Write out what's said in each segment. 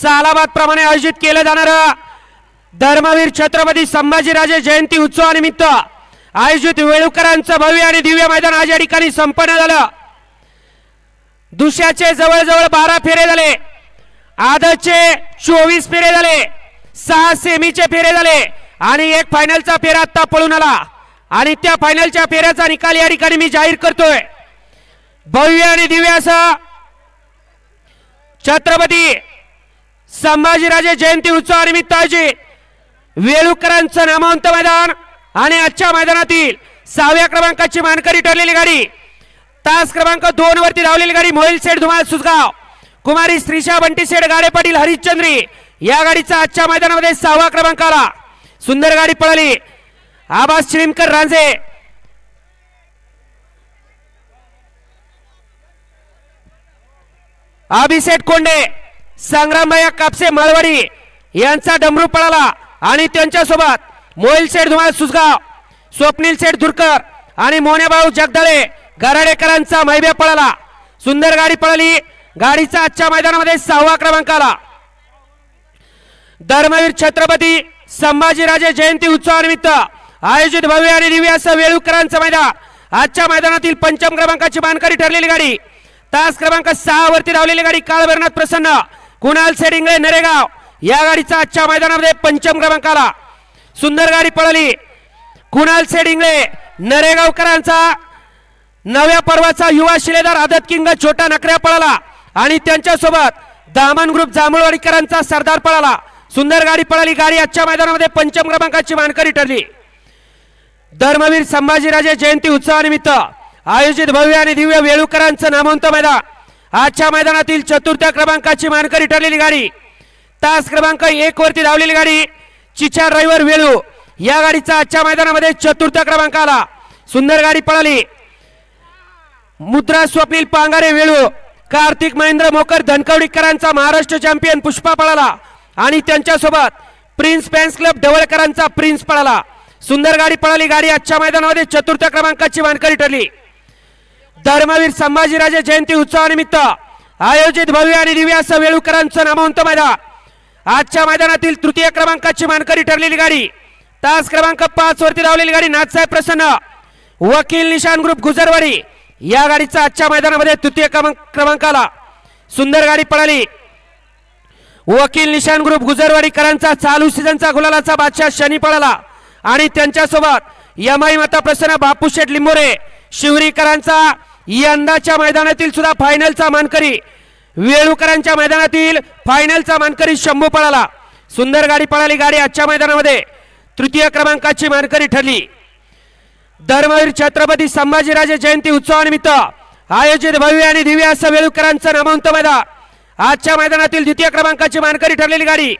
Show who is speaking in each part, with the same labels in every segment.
Speaker 1: सालाबाद प्रमाणे आयोजित केलं जाणार धर्मवीर छत्रपती संभाजीराजे जयंती उत्सवानिमित्त आयोजित वेळुकरांचं भव्य आणि दिव्य मैदान आज या ठिकाणी संपन्न झालं. दुसऱ्याचे जवळजवळ बारा फेरे झाले. आदतचे चोवीस फेरे झाले. सहा सेमीचे फेरे झाले. आणि एक फायनलचा फेरा आता पळून आला. आणि त्या फायनलच्या फेऱ्याचा निकाल या ठिकाणी मी जाहीर करतोय. भव्य आणि दिव्य असं छत्रपती संभाजीराजे जयंती उत्सवानिमित्त आयोजित वेळुकरांचं नामांत मैदान आणि आजच्या मैदानातील सहाव्या क्रमांकाची मानकरी ठरलेली गाडी. तास क्रमांक दोन वरती धावलेली गाडी मोहिल सेठ धुमाळ सुसगाव कुमारी श्रीशा बंटी सेठ गाडे पाटील हरिश्चंद्री. या गाडीचा आजच्या मैदानामध्ये सहावा क्रमांक आला. सुंदर गाडी पळाली. आबास श्रीमकर रांझे अभिषेक कोंडे. संग्रामया कापसे माळवाडी यांचा डमरू पळाला आणि त्यांच्यासोबत मोहिल शेठ धुमाळ सुसगाव स्वप्नील शेठ धुरकर आणि मोन्याभाऊ जगदाळे गराडेकरांचा मैब्या पळाला. सुंदर गाडी पळाली. गाडीचा आजच्या मैदानामध्ये सहावा क्रमांक आला. धर्मवीर छत्रपती संभाजीराजे जयंती उत्सवानिमित्त आयोजित भव्य आणि दिव्य असं वेळुकरांचं मैदान. आजच्या मैदानातील पंचम क्रमांकाची मानकरी ठरलेली गाडी. तास क्रमांक सहा वरती धावलेली गाडी काळभैरनाथ प्रसन्न. कुणाल सेडिंगळे नरेगाव? या गाडीचा आजच्या मैदानामध्ये पंचम क्रमांकाला. सुंदर गाडी पळाली. कुणाल सेडिंगळे नरेगावकरांचा नव्या पर्वाचा युवा शिलेदार आदत किंग छोटा नकऱ्या पळाला. आणि त्यांच्यासोबत दामन ग्रुप जांभूळवाडीकरांचा सरदार पळाला. सुंदर गाडी पळाली. गाडी आजच्या मैदानामध्ये पंचम क्रमांकाची मानकरी ठरली. धर्मवीर संभाजीराजे जयंती उत्सवानिमित्त आयोजित भव्य आणि दिव्य वेळुकरांचं नामवंत मैदान. आजच्या मैदानातील चतुर्थ क्रमांकाची मानकरी ठरलेली गाडी. तास क्रमांक एक वरती धावलेली गाडी चिचार ड्रायव्हर वेळू या गाडीचा आजच्या मैदानामध्ये चतुर्थ क्रमांक आला. सुंदर गाडी पळाली. मुद्रा स्वप्नील पांगारे वेळू कार्तिक महेंद्र मोकर धनकवडीकरांचा महाराष्ट्र चॅम्पियन पुष्पा पळाला. आणि त्यांच्यासोबत प्रिन्स फॅन्स क्लब ढवळकरांचा प्रिन्स पळाला. सुंदर गाडी पळाली. गाडी आजच्या मैदानामध्ये चतुर्थ क्रमांकाची मानकरी ठरली. धर्मवीर संभाजीराजे जयंती उत्सवानिमित्त आयोजित भव्य आणि दिव्य असं वेळुकरांचं नामवंत मैदान. आजच्या मैदानातील तृतीय क्रमांकाची मानकरी ठरलेली गाडी तास क्रमांक पाच वरती धावलेली गाडी नाथसाहेब प्रसन्न वकील निशान ग्रुप गुजरवाडी. या गाडीचा आजच्या मैदानामध्ये तृतीय क्रमांक क्रमांकाला सुंदर गाडी पळाली. वकील निशान ग्रुप गुजरवाडीकरांचा चालू सीझनचा गुलालाचा बादशाह शनी पळाला आणि त्यांच्यासोबत यमाई माता प्रसन्न बापू शेठ लिंबोरे शिवरीकरांचा यंदाच्या मैदानातील सुद्धा फायनलचा मानकरी वेळुकरांच्या मैदानातील फायनलचा मानकरी शंभू पळाला. सुंदर गाडी पळाली गाडी आजच्या मैदानामध्ये. तृतीय क्रमांकाची मानकरी ठरली. धर्मवीर छत्रपती संभाजीराजे जयंती उत्सवानिमित्त आयोजित भव्य आणि दिव्य असं वेळुकरांचं नामांत मैदान. आजच्या मैदानातील द्वितीय क्रमांकाची मानकरी ठरलेली गाडी.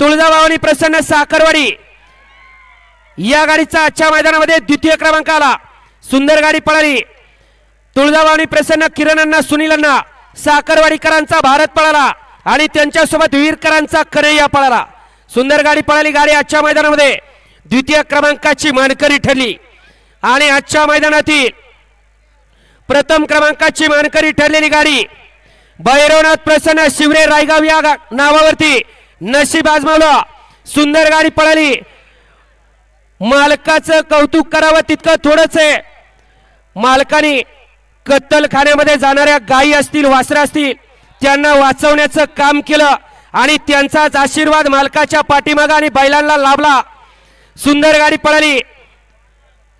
Speaker 1: तुळजाभावनी प्रसन्न साखरवाडी. या गाडीचा आजच्या मैदानामध्ये द्वितीय क्रमांक आला. सुंदर गाडी पळाली. तुळजाभवानी प्रसन्न किरणांना सुनीलांना साखरवाडीकरांचा भारत पळाला आणि त्यांच्यासोबत वीरकरांचा करेया पळाला. सुंदर गाडी पळाली गाडी आजच्या मैदानामध्ये. द्वितीय क्रमांकाची मानकरी ठरली. आणि आजच्या मैदानातील प्रथम क्रमांकाची मानकरी ठरलेली गाडी भैरवनाथ प्रसन्न शिवरे रायगाव या नावावरती नशीब आजमावलं. सुंदर गाडी पळाली. मालकाचं कौतुक करावं तितकं थोडंच आहे. मालकाने कत्तलखान्यामध्ये जाणाऱ्या गायी असतील वासरं असतील त्यांना वाचवण्याचं काम केलं आणि त्यांचाच आशीर्वाद मालकाच्या पाठीमागा आणि बैलांना लाभला. सुंदर गाडी पळाली.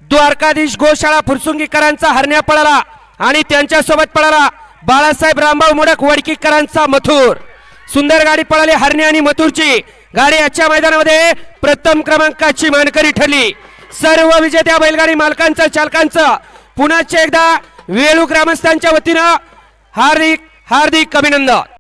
Speaker 1: द्वारकाधीश गोशाळा फुरसुंगीकरांचा हरण्या पळाला आणि त्यांच्यासोबत पळाला बाळासाहेब रामभाऊ मोडक वडकीकरांचा मथुर. सुंदर गाडी पळाली हरणे आणि मथुरची. गाडी आजच्या मैदानामध्ये प्रथम क्रमांकाची मानकरी ठरली. सर्व विजेत्या बैलगाडी मालकांचं चालकांचं पुन्हा एकदा वेळू ग्रामस्थांच्या वतीनं हार्दिक हार्दिक अभिनंदन.